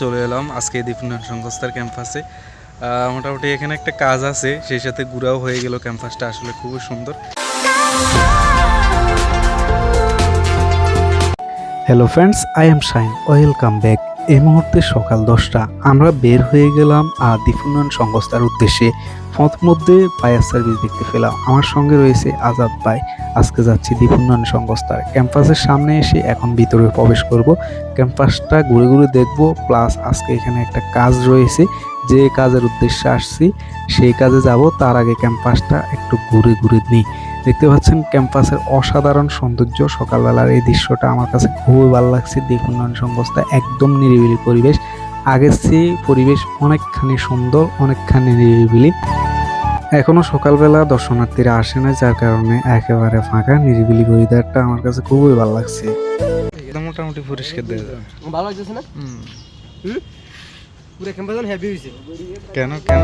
চলে এলাম। আজকে দীপনাথ সংস্থার ক্যাম্পাসে মোটামুটি এখানে একটা কাজ আছে, সেই সাথে ঘুরাও হয়ে গেল ক্যাম্পাসটা আসলে খুবই সুন্দর। Hello friends I am Shine welcome back এই মুহূর্তে সকাল দশটা, আমরা বের হয়ে গেলাম আর দ্বীপুন্নয়ন সংস্থার উদ্দেশ্যে পথ মধ্যে ফায়ার সার্ভিস দেখতে পেলাম। আমার সঙ্গে রয়েছে আজাদ ভাই। আজকে যাচ্ছি দ্বীপুন্নয়ন সংস্থার ক্যাম্পাসের সামনে এসে এখন ভিতরে প্রবেশ করব। ক্যাম্পাসটা ঘুরে ঘুরে দেখব, প্লাস আজকে এখানে একটা কাজ রয়েছে। যে কাজের উদ্দেশ্যে আসছি, সেই কাজে যাব, তার আগে ক্যাম্পাসটা একটু ঘুরে ঘুরে নিই। দেখতে পাচ্ছেন ক্যাম্পাসের অসাধারণ সৌন্দর্য। সকালবেলার এই দৃশ্যটা আমার কাছে খুবই ভালো লাগছে। দ্বীপ উন্নয়ন সংস্থা একদম নিরিবিলি পরিবেশ। আগের চেয়ে পরিবেশ অনেকখানি সুন্দর অনেকখানি নিরিবিলি। এখনও সকালবেলা দর্শনার্থীরা আসে না যার কারণে একেবারে ফাঁকা নিরিবিলি ওয়েদারটা আমার কাছে খুবই ভালো লাগছে। মোটামুটি পরিষ্কার দেওয়া যাবে ভালো লাগতেছে না? হুম। পুরো ক্যাম্পাস হেভি হয়েছে। কেন কেন?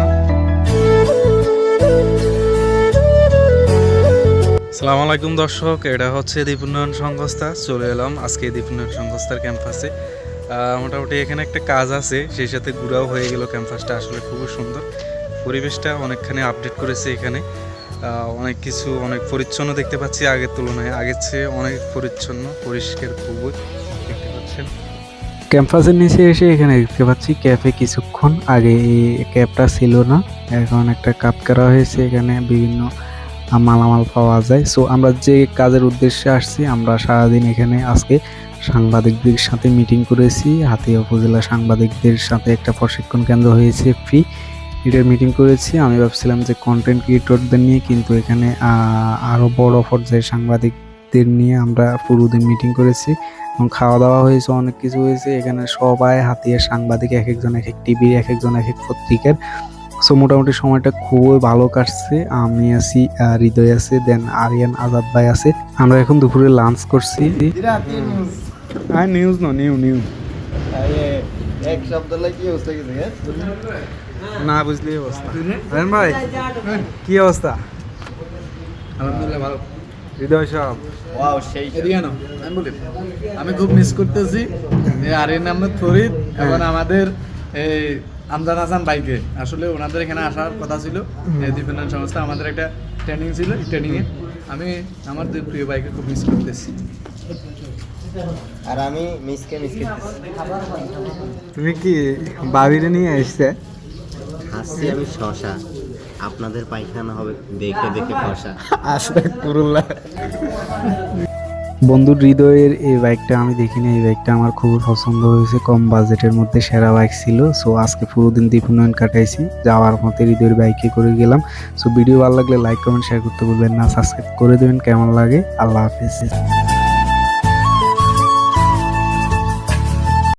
সালাম আলাইকুম দর্শক, এটা হচ্ছে দ্বীপ উন্নয়ন সংস্থা। চলে এলাম আজকে দ্বীপ উন্নয়ন সংস্থার ক্যাম্পাসে। মোটামুটি এখানে একটা কাজ আছে, সেই সাথে ঘুরাও হয়ে গেল। ক্যাম্পাসটা আসলে খুবই সুন্দর। পরিবেশটা অনেকখানি আপডেট করেছে এখানে। অনেক কিছু, অনেক পরিচ্ছন্ন দেখতে পাচ্ছি আগের তুলনায়। আগের চেয়ে অনেক পরিচ্ছন্ন, পরিষ্কার খুবই, দেখতে পাচ্ছেন। ক্যাম্পাসের নিচে এসে এখানে দেখতে পাচ্ছি ক্যাফে কিছুক্ষণ আগে এই ক্যাবটা ছিল না। এখন একটা কাপ করা হয়েছে এখানে বিভিন্ন মালামাল পাওয়া যায়। সো আমরা যে কাজের উদ্দেশ্যে আসছি, আমরা সারাদিন এখানে আজকে সাংবাদিকদের সাথে মিটিং করেছি। হাতিয়া উপজেলা সাংবাদিকদের সাথে একটা প্রশিক্ষণ কেন্দ্র হয়েছে ফ্রি এটার মিটিং করেছি। আমি ভাবছিলাম যে কন্টেন্ট ক্রিয়েটরদের নিয়ে, কিন্তু এখানে আরও আরও বড় পর্যায়ে সাংবাদিকদের নিয়ে আমরা পুরো দিন মিটিং করেছি। এবং খাওয়া দাওয়া হয়েছে, অনেক কিছু হয়েছে। এখানে সবাই হাতিয়ে সাংবাদিক, এক একজন, এক এক টিভির এক একজন, এক এক পত্রিকার। সো মোটামুটি সময়টা খুবই ভালো কাটছে। আমি আছি হৃদয় আছে দেন আরিয়ান আজাদ ভাই আছে। আমরা এখন দুপুরে লাঞ্চ করছি। হ্যাঁ নিউজ নো নিউ নিউ এক শব্দ কি অবস্থা না বুঝলি অবস্থা। আরিয়ান ভাই কি অবস্থা? আলহামদুলিল্লাহ ভালো। হৃদয় সাহেব ওয়াও সেই আমি বলি আমি খুব মিস করতেছি। এই আরিয়ান আহমেদ ফরিদ এবং আমাদের এই আমজাদ হাসান বাইকে আসলে ওনাদের এখানে আসার কথা ছিল। এই দীপেন্দ্র সংস্থা আমাদের একটা ট্রেনিং ছিল ট্রেনিংয়ে আমি আমার দুই প্রিয় ভাইকে খুব মিস করতেছি। আর আমি মিসকে মিস করতেছি। তুমি কি বাবিরে নিয়ে এসছে? হাসছি আমি শশা। আপনাদের পায়খানা হবে দেখে দেখে খসা আসলে কুরুল্লা। বন্ধু হৃদয়ের এই বাইকটা, আমি দেখিনি এই বাইকটা, আমার খুবই পছন্দ হয়েছে। কম বাজেটের মধ্যে সেরা বাইক ছিল সো আজকে পুরো দিন দ্বীপ উন্নয়ন কাটাইছি। যাওয়ার মতে হৃদয়ের বাইকে করে গেলাম। সো ভিডিও ভালো লাগলে লাইক কমেন্ট শেয়ার করতে বলবেন না। সাবস্ক্রাইব করে দেবেন, কেমন লাগে? আল্লাহ হাফিজ।